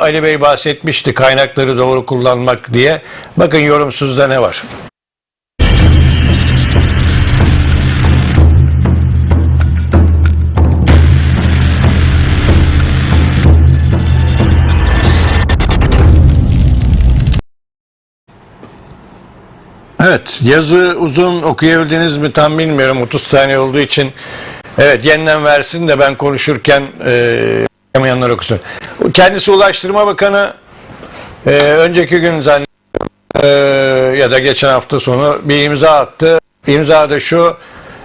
Ali Bey bahsetmişti kaynakları doğru kullanmak diye. Bakın yorumsuzda ne var? Evet, yazı uzun okuyabildiniz mi tam bilmiyorum. 30 saniye olduğu için. Evet, yeniden versin de ben konuşurken e, okuyamayanlar okusun. Kendisi Ulaştırma Bakanı e, önceki gün zannediyorum e, ya da geçen hafta sonu bir imza attı. İmza da şu,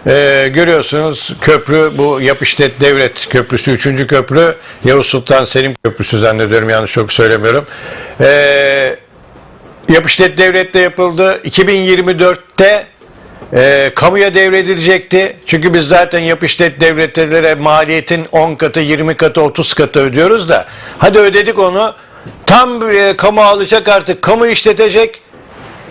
e, görüyorsunuz köprü bu Yapıştet Devlet Köprüsü 3. köprü Yavuz Sultan Selim Köprüsü zannediyorum yanlış çok söylemiyorum. Eee Yapıştet devlette yapıldı. 2024'te e, kamuya devredilecekti. Çünkü biz zaten yapıştet devletlere maliyetin 10 katı, 20 katı, 30 katı ödüyoruz da. Hadi ödedik onu. Tam e, kamu alacak artık. Kamu işletecek.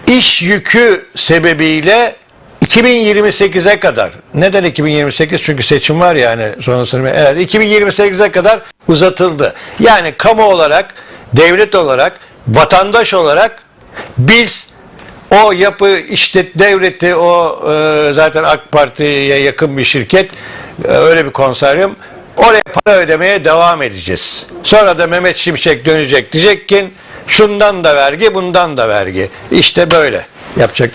İş yükü sebebiyle 2028'e kadar. Neden 2028? Çünkü seçim var yani sonrasında. Evet 2028'e kadar uzatıldı. Yani kamu olarak, devlet olarak, vatandaş olarak biz o yapı işte devleti o e, zaten AK Parti'ye yakın bir şirket e, öyle bir konsoryum oraya para ödemeye devam edeceğiz. Sonra da Mehmet Şimşek dönecek diyecek ki şundan da vergi bundan da vergi. İşte böyle yapacak bir şey